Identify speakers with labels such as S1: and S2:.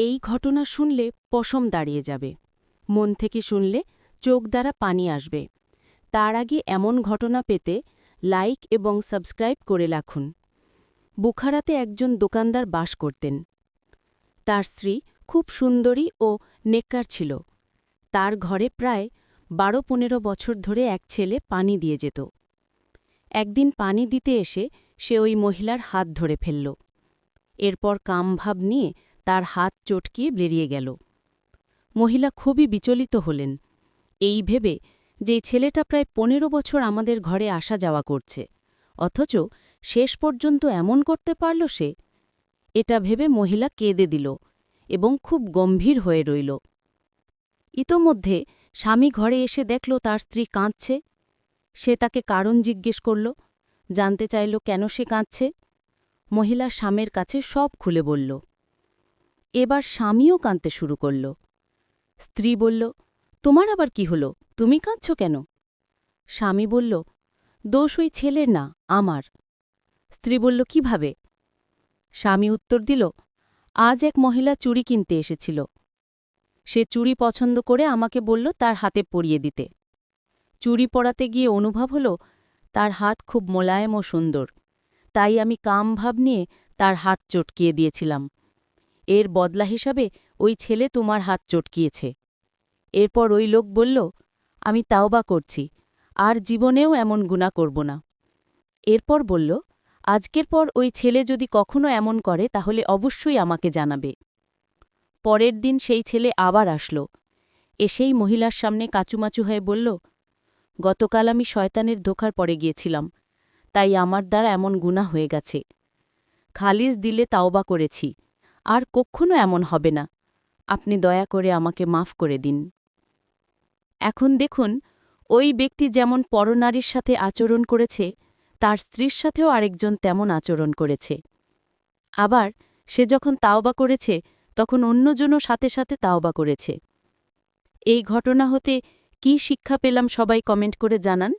S1: এই ঘটনা শুনলে পশম দাঁড়িয়ে যাবে। মন থেকে শুনলে চোখ দ্বারা পানি আসবে। তার আগে এমন ঘটনা পেতে লাইক এবং সাবস্ক্রাইব করে রাখুন। বুখারাতে একজন দোকানদার বাস করতেন। তার স্ত্রী খুব সুন্দরী ও নেককার ছিল। তার ঘরে প্রায় বারো পনেরো বছর ধরে এক ছেলে পানি দিয়ে যেত। একদিন পানি দিতে এসে সে ওই মহিলার হাত ধরে ফেলল। এরপর কামভাব নিয়ে তার হাত চটকিয়ে বেরিয়ে গেল। মহিলা খুবই বিচলিত হলেন। এই ভেবে যে ছেলেটা প্রায় পনেরো বছর আমাদের ঘরে আসা যাওয়া করছে, অথচ শেষ পর্যন্ত এমন করতে পারল সে, এটা ভেবে মহিলা কেঁদে দিল এবং খুব গম্ভীর হয়ে রইল। ইতোমধ্যে স্বামী ঘরে এসে দেখল তার স্ত্রী কাঁদছে। সে তাকে কারণ জিজ্ঞেস করল, জানতে চাইল কেন সে কাঁদছে? মহিলা স্বামীর কাছে সব খুলে বলল এবার স্বামীও কাঁদতে শুরু করল। স্ত্রী বলল, তোমার আবার কি হলো? তুমি কাঁদছ কেন? স্বামী বলল, দোষ ওই ছেলের না, আমার। স্ত্রী বলল, কীভাবে? স্বামী উত্তর দিল, আজ এক মহিলা চুড়ি কিনতে এসেছিল। সে চুড়ি পছন্দ করে আমাকে বলল তার হাতে পরিয়ে দিতে। চুড়ি পরাতে গিয়ে অনুভব হল, তার হাত খুব মোলায়েম ও সুন্দর। তাই আমি কামভাব নিয়ে তার হাত চটকিয়ে দিয়েছিলাম। এর বদলা হিসাবে ওই ছেলে তোমার হাত চটকিয়েছে। এরপর ওই লোক বলল, আমি তাওবা করছি, আর জীবনেও এমন গুণা করব না। এরপর বলল, আজকের পর ওই ছেলে যদি কখনো এমন করে, তাহলে অবশ্যই আমাকে জানাবে। পরের দিন সেই ছেলে আবার আসল। এসেই মহিলার সামনে কাচুমাচু হয়ে বলল, গতকাল আমি শয়তানের ধোকার পরে গিয়েছিলাম, তাই আমার দ্বারা এমন গুণা হয়ে গেছে। খালিজ দিলে তাওবা করেছি আর কক্ষণও এমন হবে না। আপনি দয়া করে আমাকে মাফ করে দিন। এখন দেখুন, ওই ব্যক্তি যেমন পরনারীর সাথে আচরণ করেছে, তার স্ত্রীর সাথেও আরেকজন তেমন আচরণ করেছে। আবার সে যখন তাওবা করেছে, তখন অন্যজনও সাথে সাথে তাওবা করেছে। এই ঘটনা হতে কি শিক্ষা পেলাম সবাই কমেন্ট করে জানান।